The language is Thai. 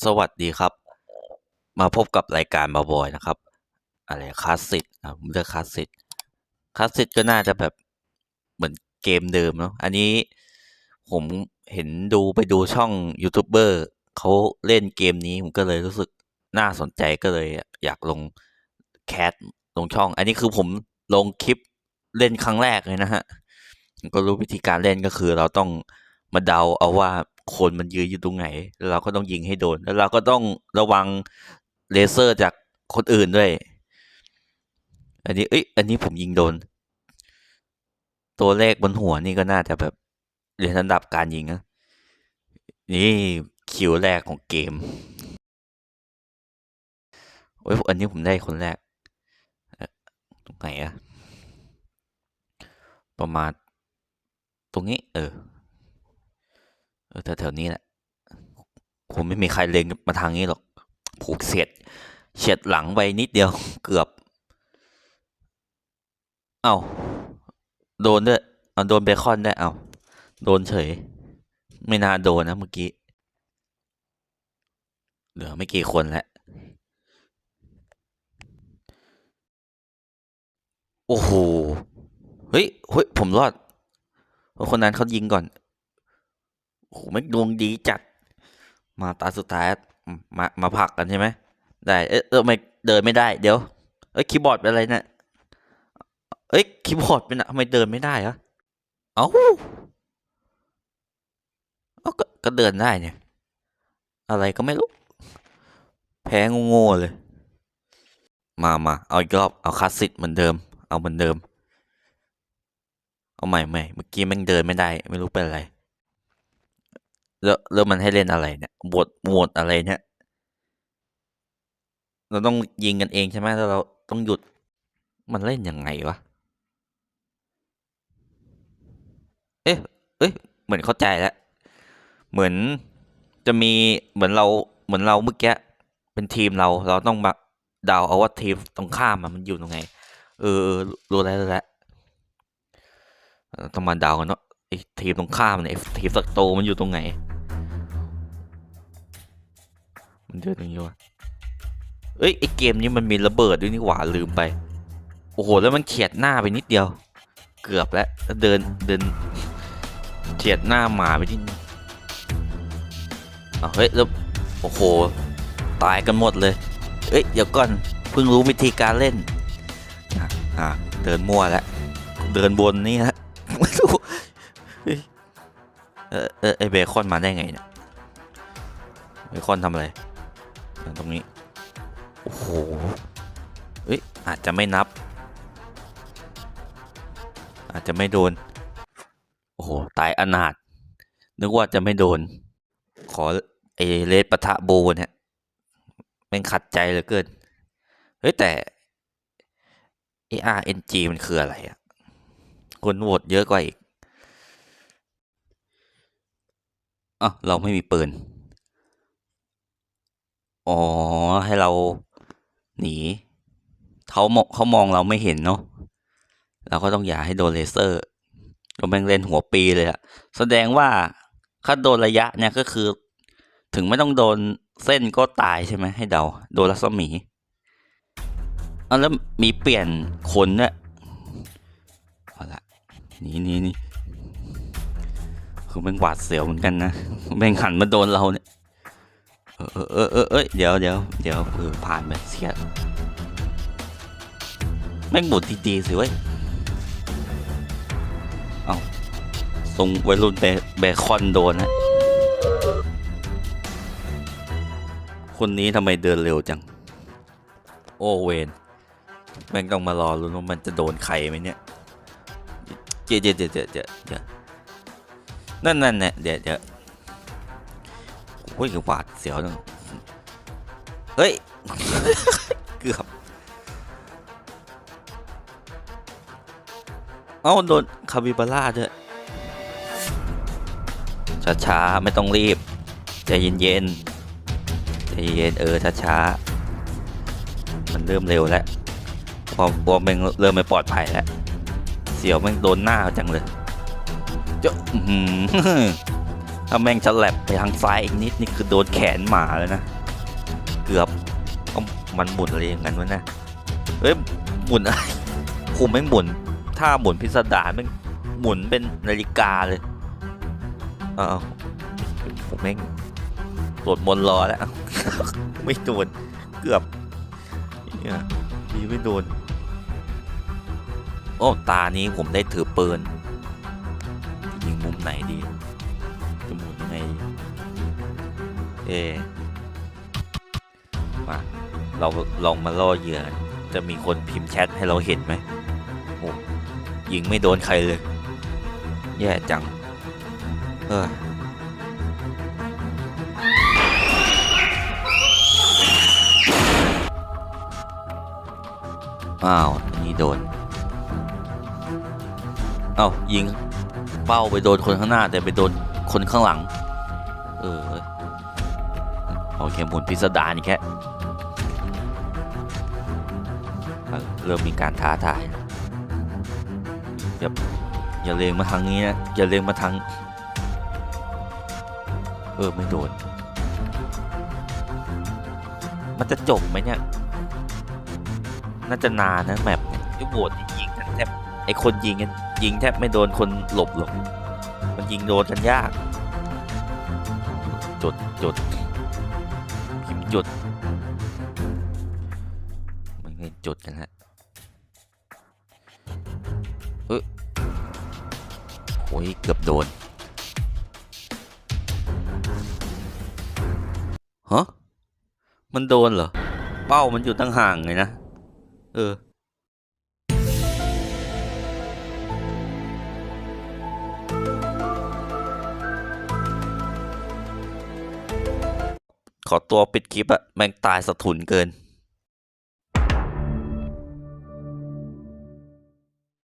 สวัสดีครับ มาพบกับรายการบาบอยนะครับ อะไรคลาสสิกอะผมเลือกคลาสสิกคลาสสิกก็น่าจะแบบเหมือนเกมเดิมเนาะอันนี้ผมเห็นดูไปดูช่องยูทูบเบอร์เขาเล่นเกมนี้ ผมก็เลยรู้สึกน่าสนใจก็เลยอยากลงแคสลงช่อง อันนี้คือผมลงคลิปเล่นครั้งแรกเลยนะฮะก็รู้วิธีการเล่นก็คือเราต้องมาเดาเอาว่าคนมันยืนอยู่ตรงไหน เราก็ต้องยิงให้โดน แล้วเราก็ต้องระวังเลเซอร์จากคนอื่นด้วย อันนี้ เอ้ย อันนี้ผมยิงโดน ตัวเลขบนหัวนี่ก็น่าจะแบบเรียนระดับการยิงนะ นี่คิวแรกของเกม โอ้ย อันนี้ผมได้คนแรก ตรงไหนอะประมาณ ตรงนี้ เออ เออแถวๆนี้แหละผมไม่มีใครเล็งมาทางนี้หรอกผูกเสียดเฉียดหลังไปนิดเดียวเกือบ เอ้าโดนด้วยเอาโดนเบคอนได้วยเอ้าโดนเฉย ไม่น่าโดนนะเมื่อกี้ เหลือไม่กี่คนแล้ว โอ้โห เฮ้ยเฮ้ยผมรอด คนนั้นเขายิงก่อน โอ้โหไม่ดวงดีจัด มาตาสุดท้าย มามาผักกันใช่ไหมได้เอ๊ะเออไม่เดินไม่ได้เดี๋ยวเอ้ยคีย์บอร์ดเป็นอะไรเนะี่ยเอ้ยคีย์บอร์ดเป็นอะทำไมเดินไม่ได้อะเอ้าเอ้าก็ก็เดินได้เนี่ย อะไรก็ไม่รู้ แพ้โง่ๆเลย มามาเอาอีกรอบเอาคลาสสิกเหมือนเดิม เอาเหมือนเดิม เอาใหม่ใหม่เมื่อกี้แม่งเดินไม่ได้ ไม่รู้เป็นอะไร แล้วแล้วมันให้เล่นอะไรเนี่ยบทหมวดอะไรเนี่ย เราต้องยิงกันเองใช่ไหมแล้วเราต้องหยุดมันเล่นยังไงวะ เอ๊ะ เอ้ยเหมือนเข้าใจแล้ว เหมือนจะมีเหมือนเราเหมือนเราเมื่อกี้เป็นทีมเรา เราต้องมาเดาเอาว่าทีมตรงข้ามมันอยู่ตรงไหน เออรู้แล้วรู้แล้วต้องมาเดากันเนาะไอ้ทีมตรงข้ามเนี่ยไอ้ทีมศัตรูมันอยู่ตรงไหน มันเดินอย่างนี้วะเอ้ยไอเกมนี้มันมีระเบิดด้วยนี่หว่าลืมไป โอ้โหแล้วมันเฉียดหน้าไปนิดเดียว เกือบแล้วเดินเดินเฉียดหน้าหมาไปที่นี่เอาเฮ้ยแล้วโอ้โห ตายกันหมดเลย เอ้ยเดี๋ยวก่อนเพิ่งรู้วิธีการเล่นอะเดินมั่วแล้วเดินบนนี่ฮะไม่รู้เฮ้ยเออเออไอเบคอนมาได้ไงเนี่ยเบคอนทำอะไร ตรงนี้ โอ้โห เอ้ย อาจจะไม่นับ อาจจะไม่โดน โอ้โห ตายอนาถนึกว่าจะไม่โดน ขอไอเลสปะทะโบเนี่ยเป็นขัดใจเหลือเกิน เฮ้ย แต่ ARNG มันคืออะไรอะคนโหวตเยอะกว่าอีกอะเราไม่มีปืน อ๋อ ให้เราหนี เขามองเขามองเราไม่เห็นเนาะ เราก็ต้องอย่าให้โดนเลเซอร์ก็แม่งเล่นหัวปีเลยอะแสดงว่าถ้าโดนระยะเนี่ยก็คือ ถึงไม่ต้องโดนเส้นก็ตายใช่ไหมให้เดา โดนรัศมีเอาแล้วมีเปลี่ยนคนด้วยเอาละนี่นี่นี่คือแม่งหวาดเสียวเหมือนกันนะแม่งหันมาโดนเราเนี่ย เออเออเออเออเดี๋ยวเดี๋ยวเดี๋ยวเออผ่านไปเสียแม่งบุดดีๆสิเว้ย เอาทรงวัยรุ่นเบคอนโดนนะคนนี้ทำไมเดินเร็วจัง โอเวนแม่งต้องมารอรุ้นว่ามันจะโดนใครไหมเนี่ยเดี๋ยวเดี๋ยวเดี๋ยวเดี๋ยวเดี๋ยวเนั่นนั่นเนี่ยเดี๋ยวเดี๋ยว โอ้ยหวาดเสียวจังเฮ้ย เกือบ เอ้าโดนคาบิบาร่าด้วยช้าๆ ไม่ต้องรีบ ใจเย็นๆ ใจเย็นเออช้าๆ มันเริ่มเร็วแล้วพอพอมันเริ่มไม่ปลอดภัยแล้ว เสียวแมันโดนหน้าจังเลย เจ้า ถ้าแม่งจะแลบไปทางซ้ายอีกนิดนี่คือโดนแขนหมาแล้วนะ เกือบมันหมุนอะไรอย่างนั้นวะนะเอ้ยหมุนอะไรผมแม่งหมุนถ้าหมุนพิสดารแม่งหมุนเป็นนาฬิกาเลยเอ้าผมแม่งตรวจมนต์รอแล้วไม่โดนเกือบเนี่ยดีไม่โดนโอ้ตานี้ผมได้ถือปืนยิงมุมไหนดี มุนยังไงเอมาเราลองมาล่อเหยื่อจะมีคนพิมพ์แชทให้เราเห็นไหมโอ้ยิงไม่โดนใครเลย แย่จังเอออ้าวนี่โดน เอ้ายิงเป้าไปโดนคนข้างหน้าแต่ไปโดน คนข้างหลัง เออโอเคหมุนพิสดารอีกแค่เออเริ่มมีการท้าทายอย่าอย่าเลงมาทางนี้นะ อย่าเลงมาทาง เออ ไม่โดน มันจะจบไหมเนี่ย น่าจะนานนะแมปเนี่ยไอ้โบดนี่ยิงกันแทบไอ้คนยิงกันยิงแทบไม่โดนคนหลบหรอก มันยิงโดนกันยาก จุดจุดพิมพ์จดมันเงินจดกันฮะเอ้ยโอ้ยเกือบโดนฮะมันโดนเหรอ เป้ามันอยู่ตั้งห่างเลยนะ เออ ขอตัวปิดคลิปอะแม่งตายสะทุนเกิน